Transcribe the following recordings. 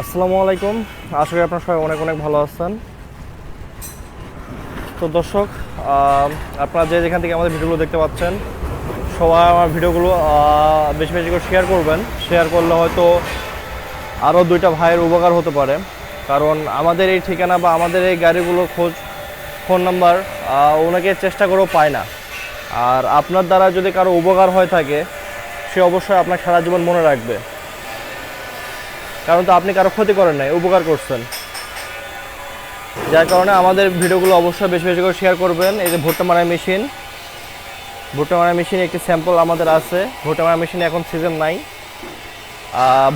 আসসালামু আলাইকুম। আশা করি আপনার সবাই অনেক অনেক ভালো আছেন। তো দর্শক আপনারা যে যেখান থেকে আমাদের ভিডিওগুলো দেখতে পাচ্ছেন, সবাই আমার ভিডিওগুলো বেশি বেশি করে শেয়ার করবেন। শেয়ার করলে হয়তো আরও দুইটা ভাইয়ের উপকার হতে পারে। কারণ আমাদের এই ঠিকানা বা আমাদের এই গাড়িগুলো খোঁজ, ফোন নাম্বার ওনাকে চেষ্টা করেও পায় না। আর আপনার দ্বারা যদি কারও উপকার হয়ে থাকে, সে অবশ্যই আপনার সারা জীবন মনে রাখবে। কারণ তো আপনি কারও ক্ষতি করেন নাই, উপকার করছেন। যার কারণে আমাদের ভিডিওগুলো অবশ্যই বেশি বেশি করে শেয়ার করবেন। এই যে ভুট্টা মারা মেশিন ভুট্টা মারা মেশিন একটি স্যাম্পল আমাদের আছে। ভুট্টা মারা মেশিন এখন সিজন নাই।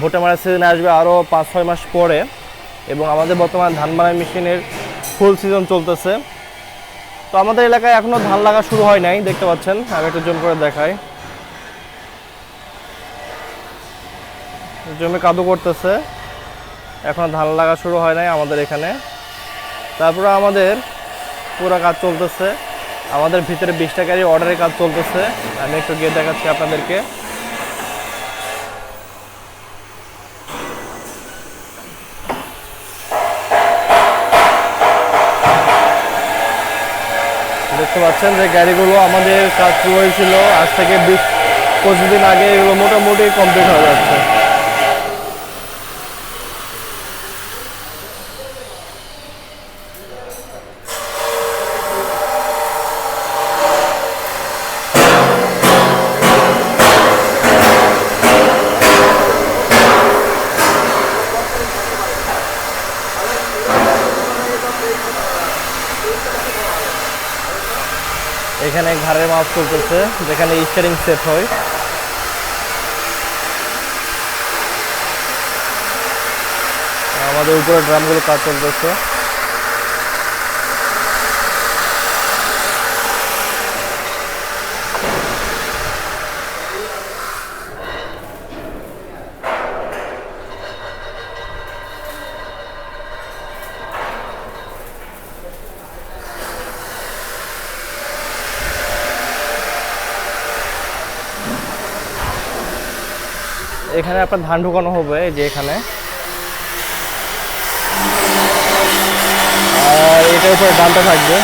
ভুট্টা মারা সিজন আসবে আরও পাঁচ, ছয় মাস পরে। এবং আমাদের বর্তমান ধান মারা মেশিনের ফুল সিজন চলতেছে। তো আমাদের এলাকায় এখনও ধান লাগা শুরু হয় নাই, দেখতে পাচ্ছেন। আমি একটু জুম করে দেখাই। জমি কাদু করতেছে। এখন ধান লাগা শুরু হয় নাই আমাদের এখানে। তারপরে আমাদের পুরো কাজ চলতেছে। আমাদের ভিতরে বিশ টাকারই অর্ডারের কাজ চলতেছে। আমি একটু গিয়ে দেখাচ্ছি আপনাদেরকে। দেখতে পাচ্ছেন যে গাড়িগুলো আমাদের কাজ শুরু হয়েছিল। আজ থেকে বিশ, পঁচিশ দিন আগে এগুলো মোটামুটি কমপ্লিট হয়ে যাচ্ছে। এখানে ঘাড়ের মাপ চলতেছে যেখানে স্টারিং সেট হয়। আমাদের উপরে ড্রামগুলো কাজ চলতেছে। এখানে আপনার ধান ঢুকানো হবে যে এখানে। আর এটার উপরে ধানটা থাকবে।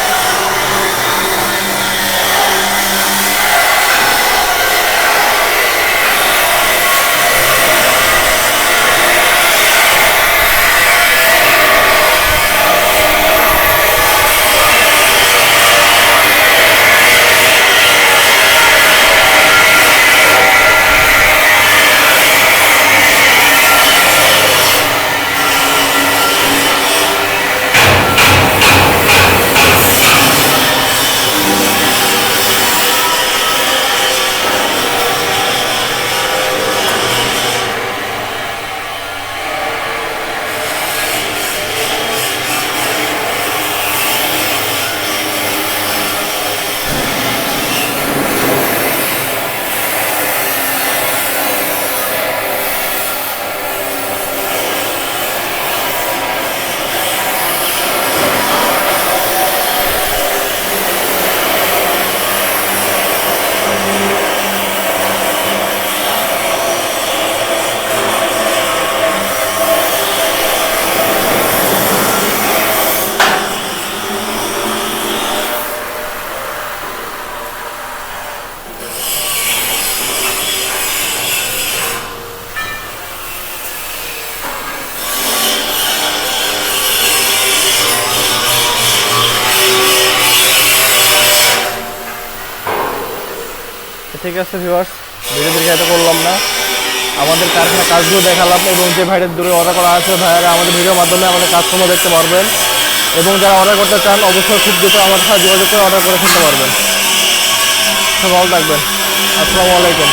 ঠিক আছে ভিউয়ার্স ভিডিও এত করলাম না। আমাদের কারখানা কাজগুলো দেখালাম এবং যে ভাইয়ের দূরে অর্ডার করা আছে, ভাইয়েরা আমাদের ভিডিওর মাধ্যমে আমাদের কাজকর্ম দেখতে পারবেন। এবং যারা অর্ডার করতে চান, অবশ্যই খুব দ্রুত আমাদের সাথে যোগাযোগ করে অর্ডার করে ফেলতে পারবেন। ভালো থাকবেন। আসসালামু আলাইকুম।